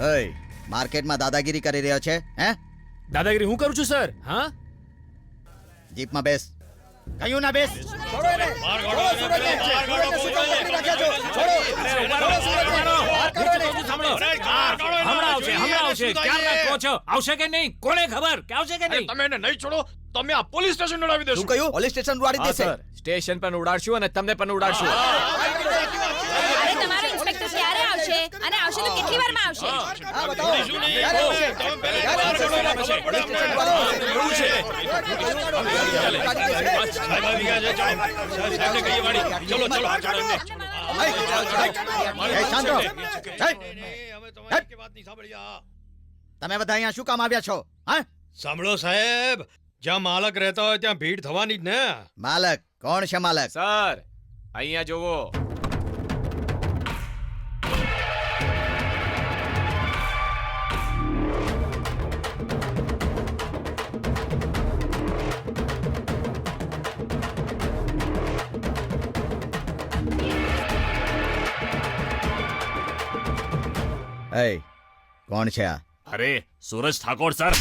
ઓય માર્કેટમાં દાદાગીરી કરી રહ્યો છે હે? દાદાગીરી હું કરું છું સર? હા? જીપમાં બેસ. કયું ના બેસ? હમણાં આવશે હમણાં આવશે. ક્યારના કહો છો આવશે કે નહીં? કોને ખબર? કે આવશે કે નહીં? તમે એને નહીં છોડો. તમે આ પોલીસ સ્ટેશન ઉડાવી દેશો. શું કહ્યું? પોલીસ સ્ટેશન ઉડાડી દેશે. સર. સ્ટેશન પર ઉડાડશું અને તમને પણ ઉડાડશું અરે તમારો ઇન્સ્પેક્ટર ક્યારે આવશે અને આવશે તો કેટલી વારમાં આવશે હા, બતાવો. ક્યારે આવશે? ક્યારે આવશે? પોલીસ સ્ટેશન ચલો ચલો એ, શાંત રહો. તમે બધા અહીંયા શું કામ આવ્યા છો હા સાંભળો સાહેબ જ્યાં માલક રહેતા હોય ત્યાં ભીડ થવાની જ ને માલક કોણ છે માલક સર અહીંયા જોવો એ કોણ છે આ? અરે સુરજ ઠાકોર સર.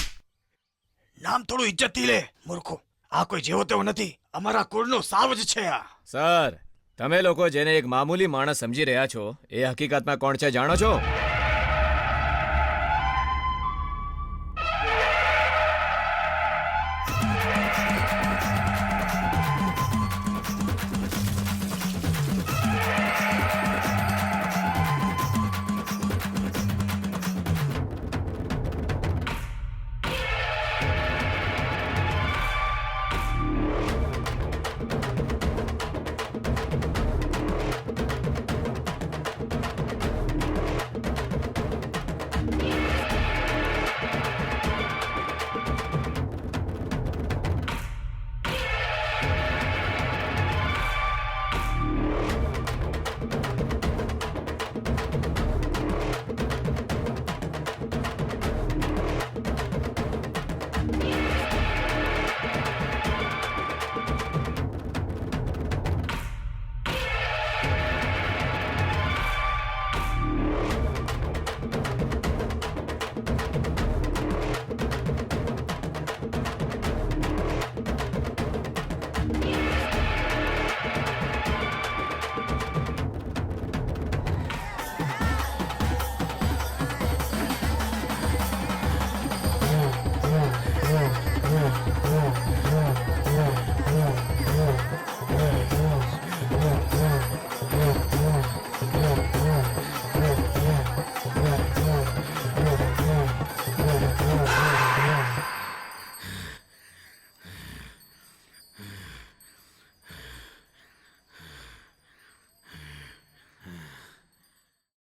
નામ થોડું ઇજ્જતથી લે મૂર્ખો. આ કોઈ જેવો તેવો નથી. અમારા કુળનો સાવ જ છે આ. સર તમે લોકો જેને એક મામૂલી માણસ સમજી રહ્યા છો એ હકીકતમાં કોણ છે જાણો છો?